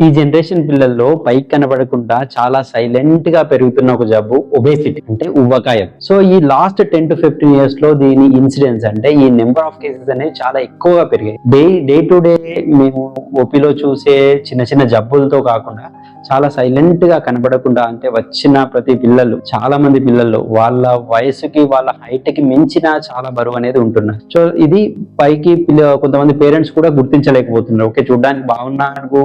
ఈ జనరేషన్ పిల్లల్లో పైకి కనబడకుండా చాలా సైలెంట్గా పెరుగుతున్న ఒక జబ్బు ఒబేసిటీ అంటే ఉవ్వకాయం. సో ఈ లాస్ట్ టెన్ టు ఫిఫ్టీన్ ఇయర్స్లో దీని ఇన్సిడెన్స్ అంటే ఈ నెంబర్ ఆఫ్ కేసెస్ అనేవి చాలా ఎక్కువగా పెరిగాయి. డే డే టు డే మేము ఓపీలో చూసే చిన్న చిన్న జబ్బులతో కాకుండా చాలా సైలెంట్గా కనబడకుండా అంటే వచ్చిన ప్రతి పిల్లలు చాలా మంది పిల్లలు వాళ్ళ వయసుకి వాళ్ళ హైట్కి మించిన చాలా బరువు అనేది ఉంటున్నారు. సో ఇది పైకి పిల్ల కొంతమంది పేరెంట్స్ కూడా గుర్తించలేకపోతున్నారు. ఓకే చూడడానికి బాగున్నాను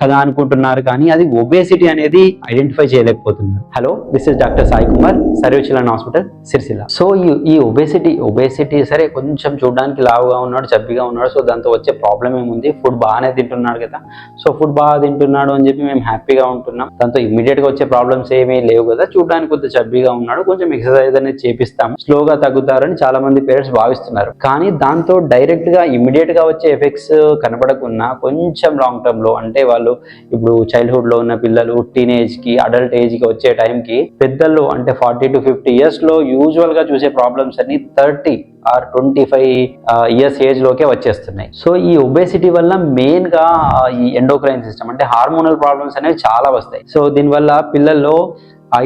కదా అనుకుంటున్నారు కానీ అది ఒబేసిటీ అనేది ఐడెంటిఫై చేయలేకపోతున్నారు. Hello this is doctor Sai Kumar సర్వేచిలన్ hospital Sircilla so ఈ ఈ ఒబేసిటీ ఒబేసిటీ సరే కొంచెం చూడడానికి లావుగా ఉన్నాడు చబ్బిగా ఉన్నాడు సో దాంతో వచ్చే ప్రాబ్లం ఏముంది? ఫుడ్ బాగానే తింటున్నాడు కదా. సో ఫుడ్ బాగా తింటున్నాడు అని చెప్పి మేము హ్యాపీ హ్యాపీగా ఉంటున్నాం. దాంతో ఇమీడియట్గా వచ్చే ప్రాబ్లమ్స్ ఏమీ లేవు కదా. చూడడానికి కొంత చబ్బీగా ఉన్నాడు. కొంచెం ఎక్సర్సైజ్ అనేది చేపిస్తాం స్లోగా తగ్గుతారని చాలా మంది పేరెంట్స్ భావిస్తున్నారు. కానీ దాంతో డైరెక్ట్గా ఇమీడియట్గా వచ్చే ఎఫెక్ట్స్ కనబడకున్నా కొంచెం లాంగ్ టర్మ్లో అంటే వాళ్ళు ఇప్పుడు చైల్డ్హుడ్లో ఉన్న పిల్లలు టీనేజ్కి అడల్ట్ ఏజ్కి వచ్చే టైంకి పెద్దలు అంటే ఫార్టీ టు ఫిఫ్టీ ఇయర్స్లో యూజువల్గా చూసే ప్రాబ్లమ్స్ అన్ని thirty or twenty five years age లోకే వచ్చేస్తున్నాయి. సో ఈ ఒబేసిటీ వల్ల మెయిన్గా ఈ ఎండోక్రైన్ సిస్టమ్ అంటే హార్మోనల్ ప్రాబ్లమ్స్ అనేవి చాలా వస్తాయి. సో దీనివల్ల పిల్లల్లో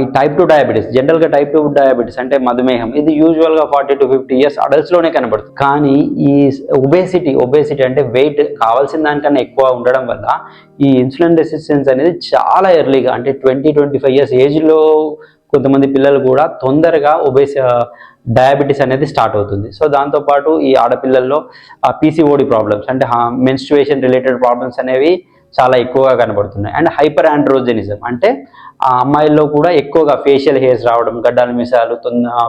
ఈ టైప్ టూ డయాబెటీస్ జనరల్గా టైప్ టూ డయాబెటీస్ అంటే మధుమేహం ఇది యూజువల్గా ఫార్టీ టు ఫిఫ్టీ ఇయర్స్ అడల్ట్స్లోనే కనబడుతుంది. కానీ ఈ ఒబేసిటీ ఒబేసిటీ అంటే వెయిట్ కావాల్సిన దానికన్నా ఎక్కువ ఉండడం వల్ల ఈ ఇన్సులిన్ రెసిస్టెన్స్ అనేది చాలా ఎర్లీగా అంటే ట్వంటీ ట్వంటీ ఫైవ్ ఇయర్స్ ఏజ్లో కొంతమంది పిల్లలు కూడా తొందరగా ఒబేసి డయాబెటీస్ అనేది స్టార్ట్ అవుతుంది. సో దాంతోపాటు ఈ ఆడపిల్లల్లో పీసీఓడి ప్రాబ్లమ్స్ అంటే మెన్స్ట్రుయేషన్ రిలేటెడ్ ప్రాబ్లమ్స్ అనేవి చాలా ఎక్కువగా కనబడుతున్నాయి. అండ్ హైపర్ ఆండ్రోజెనిజం అంటే ఆ అమ్మాయిల్లో కూడా ఎక్కువగా ఫేషియల్ హెయిర్స్ రావడం గడ్డాల మిసాలు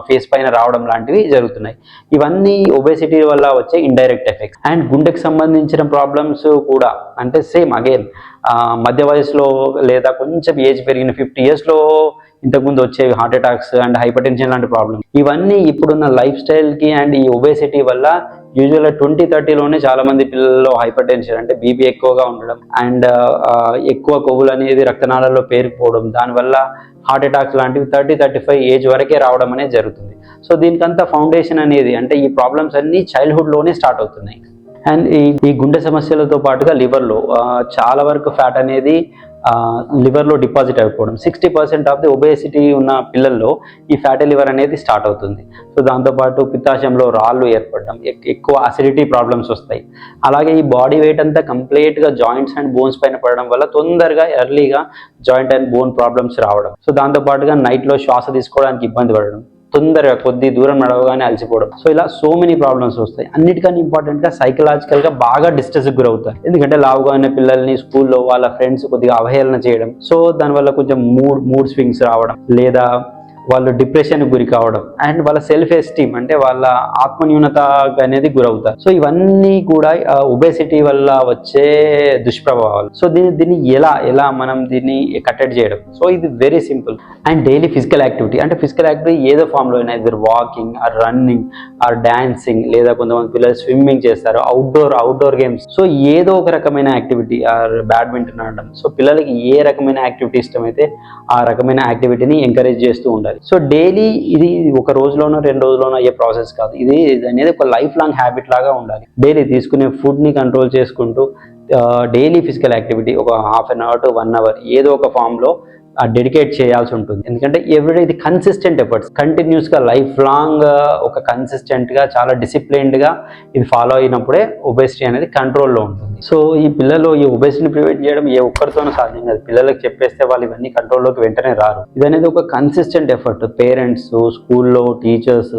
ఫేస్ పైన రావడం లాంటివి జరుగుతున్నాయి. ఇవన్నీ ఒబేసిటీ వల్ల వచ్చే ఇండైరెక్ట్ ఎఫెక్ట్స్ అండ్ గుండెకి సంబంధించిన ప్రాబ్లమ్స్ కూడా అంటే సేమ్ అగైన్ మధ్య వయసులో లేదా కొంచెం ఏజ్ పెరిగిన ఫిఫ్టీ ఇయర్స్లో ఇంతకుముందు వచ్చేవి heart attacks and hypertension లాంటి ప్రాబ్లమ్ ఇవన్నీ ఇప్పుడున్న లైఫ్ స్టైల్కి అండ్ ఈ ఒబేసిటీ వల్ల యూజువల్గా ట్వంటీ థర్టీలోనే చాలా మంది పిల్లల్లో హైపర్ టెన్షన్ అంటే బీపీ ఎక్కువగా ఉండడం అండ్ uh, uh, ఎక్కువ కొవ్వులు అనేది రక్తనాళాల్లో పేరుకుపోవడం. దానివల్ల హార్ట్ అటాక్స్ లాంటివి థర్టీ థర్టీ ఫైవ్ ఏజ్ వరకే రావడం అనేది జరుగుతుంది. సో దీనికంతా ఫౌండేషన్ అనేది అంటే ఈ ప్రాబ్లమ్స్ అన్నీ చైల్డ్హుడ్లోనే స్టార్ట్ అవుతున్నాయి. అండ్ ఈ ఈ గుండె సమస్యలతో పాటుగా లివర్లో uh, చాలా వరకు ఫ్యాట్ అనేది లివర్లో డిపాజిట్ అయిపోవడం. Sixty percent of the obesity ఉన్న పిల్లల్లో ఈ ఫ్యాటీ లివర్ అనేది స్టార్ట్ అవుతుంది. సో దాంతోపాటు పిత్తాశయంలో రాళ్ళు ఏర్పడడం ఎక్- ఎక్కువ అసిడిటీ ప్రాబ్లమ్స్ వస్తాయి. అలాగే ఈ బాడీ వెయిట్ అంతా కంప్లీట్గా జాయింట్స్ అండ్ బోన్స్ పైన పడడం వల్ల తొందరగా ఎర్లీగా జాయింట్ అండ్ బోన్ ప్రాబ్లమ్స్ రావడం. సో దాంతోపాటుగా నైట్లో శ్వాస తీసుకోవడానికి ఇబ్బంది పడడం. తొందరగా కొద్ది దూరం నడవగానే అలసిపోవడం. సో ఇలా సో మెనీ ప్రాబ్లమ్స్ వస్తాయి. అన్నిటికన్నా ఇంపార్టెంట్గా సైకలాజికల్గా బాగా డిస్ట్రెస్ గురవుతారు. ఎందుకంటే లావుగా ఉన్న పిల్లల్ని స్కూల్లో వాళ్ళ ఫ్రెండ్స్ కొద్దిగా అవహేళన చేయడం. సో దానివల్ల కొంచెం మూడ్ మూడ్ స్వింగ్స్ రావడం. లేదా వాళ్ళు డిప్రెషన్ గురి కావడం అండ్ వాళ్ళ సెల్ఫ్ ఎస్టీమ్ అంటే వాళ్ళ ఆత్మన్యూనత అనేది గురవుతారు. సో ఇవన్నీ కూడా ఒబేసిటీ వల్ల వచ్చే దుష్ప్రభావాలు. సో దీన్ని దీన్ని ఎలా ఎలా మనం దీన్ని కట్టడి చేయడం? సో ఇది very simple and daily physical activity అంటే ఫిజికల్ యాక్టివిటీ ఏదో ఫామ్లో అయినా ఇద్దరు walking or running or dancing లేదా కొంతమంది పిల్లలు స్విమ్మింగ్ చేస్తారు అవుట్డోర్ అవుట్డోర్ గేమ్స్ సో ఏదో ఒక రకమైన యాక్టివిటీ ఆర్ బ్యాడ్మింటన్ ఆడడం. సో పిల్లలకి ఏ రకమైన యాక్టివిటీ ఇష్టమైతే ఆ రకమైన యాక్టివిటీని ఎంకరేజ్ చేస్తూ ఉండాలి. సో డైలీ ఇది ఒక రోజులోనో రెండు రోజులోనో అయ్యే ప్రాసెస్ కాదు. ఇది ఇది అనేది ఒక లైఫ్ లాంగ్ హ్యాబిట్ లాగా ఉండాలి. డైలీ తీసుకునే ఫుడ్ని కంట్రోల్ చేసుకుంటూ డైలీ ఫిజికల్ యాక్టివిటీ ఒక half an hour to one hour ఏదో ఒక ఫామ్లో డెడికేట్ చేయాల్సి ఉంటుంది. ఎందుకంటే ఎవ్రీడే ఇది కన్సిస్టెంట్ ఎఫర్ట్స్ కంటిన్యూస్గా లైఫ్ లాంగ్ ఒక కన్సిస్టెంట్గా చాలా డిసిప్లైన్డ్గా ఇది ఫాలో అయినప్పుడే ఒబేసిటీ అనేది కంట్రోల్లో ఉంటుంది. సో ఈ పిల్లలు ఈ ఒబేసిటీని ప్రివెంట్ చేయడం ఏ ఒక్కరితోనూ సాధ్యం కాదు. పిల్లలకు చెప్పేస్తే వాళ్ళు ఇవన్నీ కంట్రోల్లోకి వెంటనే రారు. ఇది అనేది ఒక కన్సిస్టెంట్ ఎఫర్ట్ పేరెంట్స్ స్కూల్లో టీచర్స్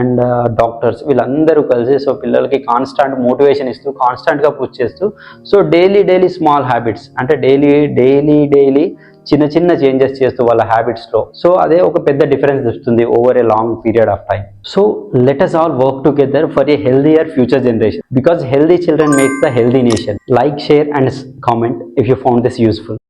అండ్ డాక్టర్స్ వీళ్ళందరూ కలిసి సో పిల్లలకి కాన్స్టాంట్ మోటివేషన్ ఇస్తూ కాన్స్టాంట్గా పుష్ చేస్తూ so daily daily small habits అంటే డైలీ డైలీ డైలీ చిన్న చిన్న చేంజెస్ చేస్తూ వాళ్ళ హ్యాబిట్స్లో సో అదే ఒక పెద్ద డిఫరెన్స్ తెస్తుంది over a long period of time so let us all work together for a healthier future generation because healthy children makes the healthy nation like share and comment if you found this useful